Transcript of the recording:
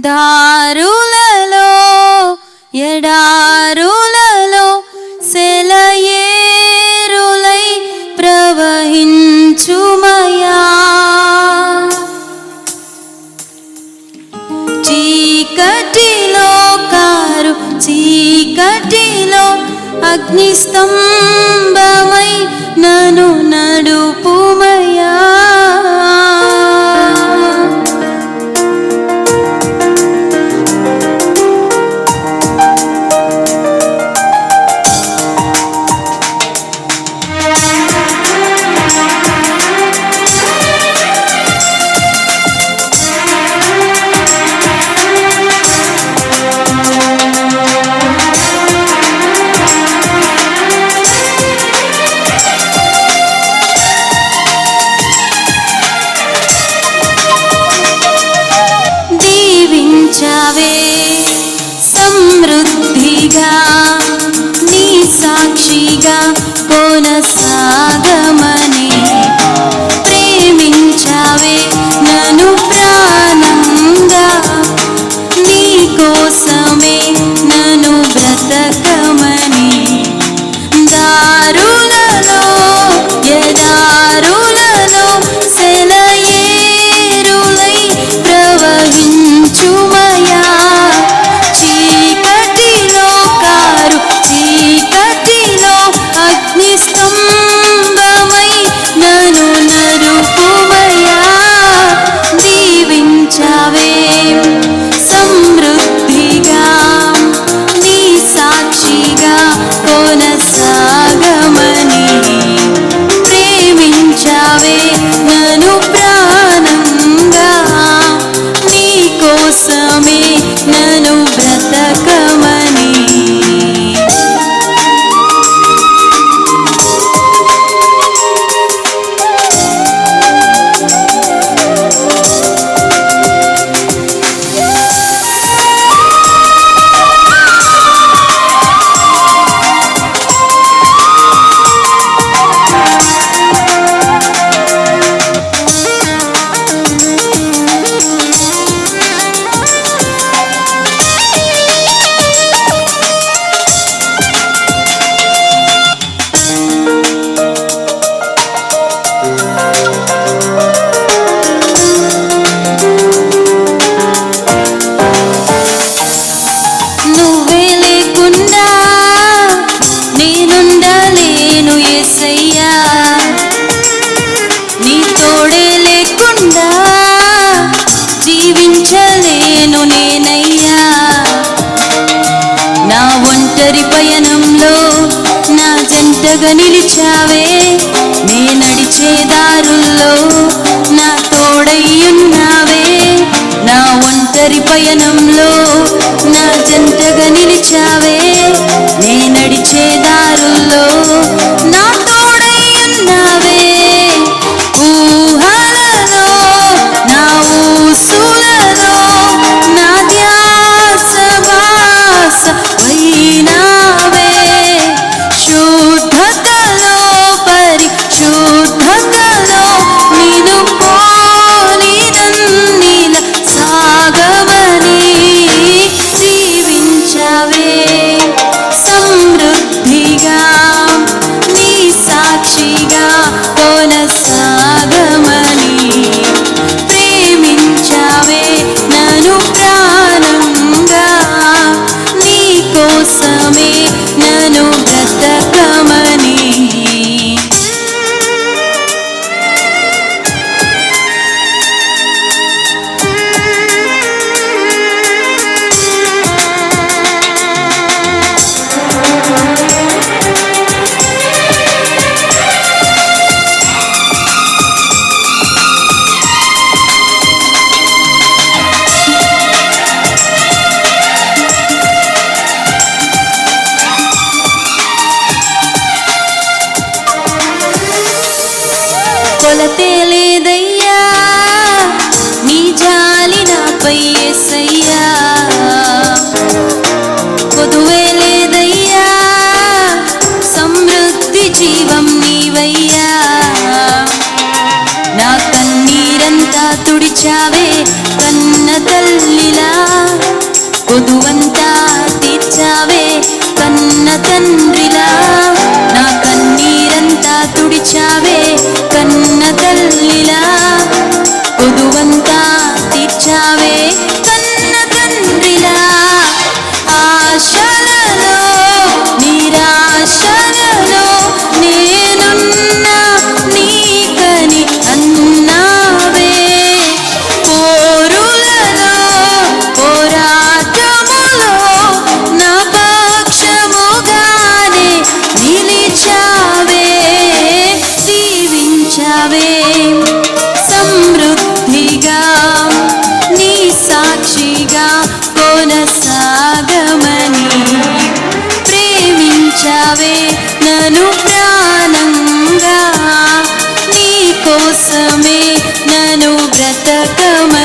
దారులలో ఎడారులలో సెలయేరులై ప్రవహించుమయా. చీకటిలో కారు చీకటిలో అగ్నిస్తంభమై నను నడుపుమై సాక్షిగా కొనసాగమ తోడుగా నిలిచావే. నే నడిచే దారుల్లో నా తోడయ్యున్నావే నా ఒంటరి పయనంలో కొలతే లేదయ్యా నీ జాలి నాపై ఎసయ్యా. కొదువే లేదయ్యా. సమృద్ధి జీవం నీవయ్యా. నా కన్నీరంతా తుడిచావే కన్న తల్లిలా. కొదువంత కన్న The girl.